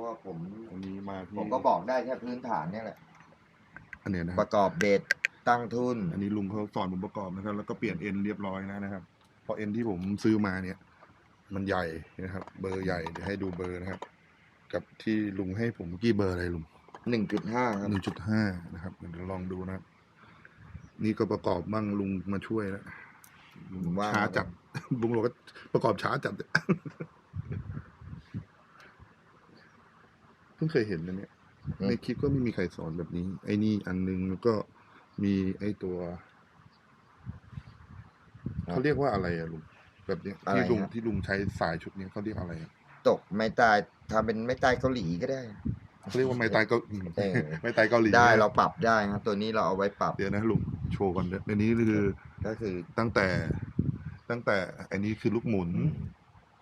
ะว่าผมอันนี้มาที่ผมก็บอกได้แค่พื้นฐานเนี่ยแหละ อันเนี้ยนะคปรับระกอบเบ็ดตั้งทุน อันนี้ลุงเขาสอนผมประกอบนะครับ แล้วก็เปลี่ยนเอ็นเรียบร้อยแล้วนะครับ เพราะเอ็นที่ผมซื้อมาเนี่ย มันใหญ่นะครับ เบอร์ใหญ่เดี๋ยวให้ดูเบอร์นะครับ กับที่ลุงให้ผมเมื่อกี้เบอร์อะไรลุงหนึ่งจุดห้าครับ หนึ่งจุดห้านะครับเดี๋ยวลองดูนะครับ นี่ก็ประกอบบ้างลุงมาช่วยแล้วลุงว่า ช้าจัด ลุงบอกว่าประกอบช้าจัด พิ่งเคยเห็นนะเนี่ยในคลิปก็ไม่มีใครสอนแบบนี้ ไอ้นี่อันนึงแล้วก็มีไอ้ตัวเขาเรียกว่าอะไรอะลุงแบบเนี้ยที่ลุงที่ลุงใช้สายชุดนี้เขาเรียกอะไรอะตกไม่ตายทำเป็นไม่ตายเกาหลีก็ได้เขาเรียกว่าไม้ตายเกาอืมเออไม้ตายเกาหลีได้นะเราปรับได้ครับตัวนี้เราเอาไว้ปรับเดี๋ยวนะลุงโชว์ก่อนเดี๋ยวอันนี้คือก็คือตั้งแต่ตั้งแต่อันนี้คือลูกหมุน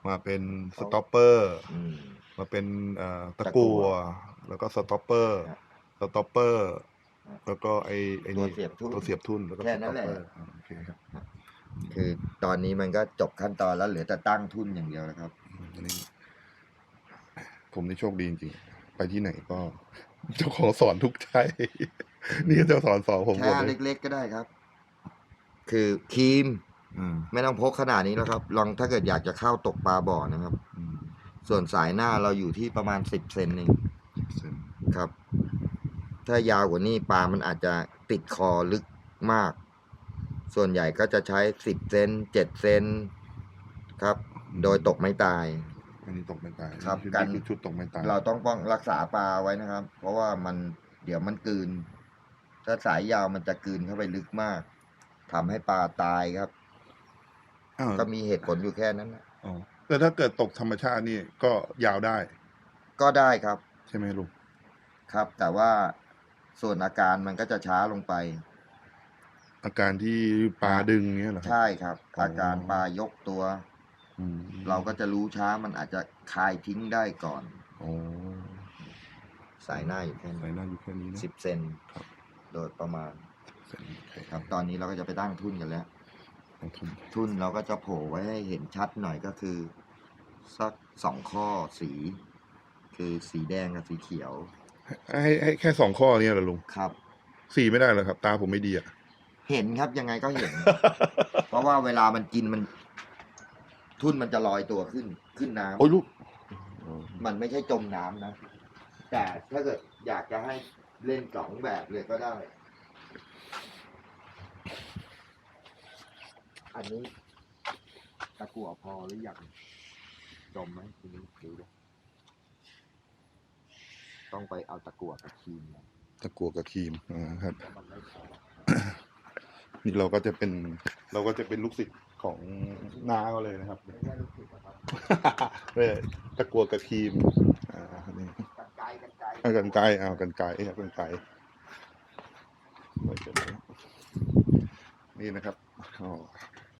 มาเป็นสต็อปเปอร์อื มมาเป็นเอ่อตะตะกั่กัววแล้วก็สต็อปเปอร์ครับสต็อปเปอร์ครับแล้วก็ไอไอตัวนี่เสียบทุ่นตัวเสียบทุ่นแล้วก็แค่นั้นแหละสต็อปเปอร์อ่าโอเคครับคือตอนนี้มันก็จบขั้นตอนแล้วเหลือแต่ตั้งทุนอย่างเดียวแล้วครับอันนี้ผมนี่โชคดีจริงๆไปที่ไหนก็เจ้าของสอนทุกใจนี่ก็เจ้าสอนสอนผมหมแค่ดเลยเล็กๆก็ได้ครับ คือครีมอ่าไม่ต้องพกขนาดนี้แล้วครับ ลองถ้าเกิดอยากจะเข้าตกปลาบ่อนะครับอืม ส่วนสายหน้าเราอยู่ที่ประมาณสิบเซนเองเส้นครับ ถ้ายาวกว่านี้ปลามันอาจจะติดคอลึกมาก ส่วนใหญ่ก็จะใช้สิบเซนเจ็ดเซนครับ โดยตกไม่ตาย อันนี้ตกไม่ตายครับชุดกันนี้คือชุดตกไม่ตายเราต้องป้องรักษาปลาไว้นะครับ เพราะว่ามันเดี๋ยวมันกลืน ถ้าสายยาวมันจะกลืนเข้าไปลึกมากทำให้ปลาตายครับ อ้าวก็มีเหตุผลอยู่แค่นั้นนะ อ๋อ แต่ถ้าเกิดตกธรรมชาตินี่ก็ยาวได้ ก็ได้ครับ ใช่ไหมลุงครับ แต่ว่าส่วนอาการมันก็จะช้าลงไป อาการที่ปลาดึงเนี้ยเหรอครัใช่ครับอ๋อออาการปลายกตัว อืมเราก็จะรู้ช้ามันอาจจะคายทิ้งได้ก่อนอ๋อสายหน้าอยู่แค่สายหน้าอยู่แค่นี้นะ สิบเซนครับ โดยประมาณเส้นโอเคครับ ตอนนี้เราก็จะไปตั้งทุนกันแล้ว ต้องทุนทุนเราก็จะโผล่ไว้ให้เห็นชัดหน่อยก็คือ สักสองข้อสี คือสีแดงกับสีเขียวให้ให้แค่สองข้อเนี้เหรอลุงครับ สี่ไม่ได้เหรอครับ ตาผมไม่ดีอะเห็นครับยังไงก็เห็น เพราะว่าเวลามันกินมัน ทุนมันจะลอยตัวขึ้น ขึ้นน้ำโอ้ยลูกมันไม่ใช่จมน้ำนะ แต่ถ้าเกิดอยากจะให้เล่นสองแบบเลยก็ได้ อันนี้ตะกั่วพอหรือยังจมไหมทีนี้ดูดิต้องไปเอาตะกั่วกับครีมมาตะกัวกับครีมอ่าครับเพราะมันไม่พอนี่เราก็จะเป็น เราก็จะเป็นลูกศิษย์ของน้าเขาเลยนะครับ ไม่ใช่ลูกศิษย์นะครับเนี่ยตะกัวกับครีมอ่านี่ กันไกลกันไกลเอากันไกลเอากันไกลเอากันไกลไว้เก็บไว้นี่นะครับอ๋อ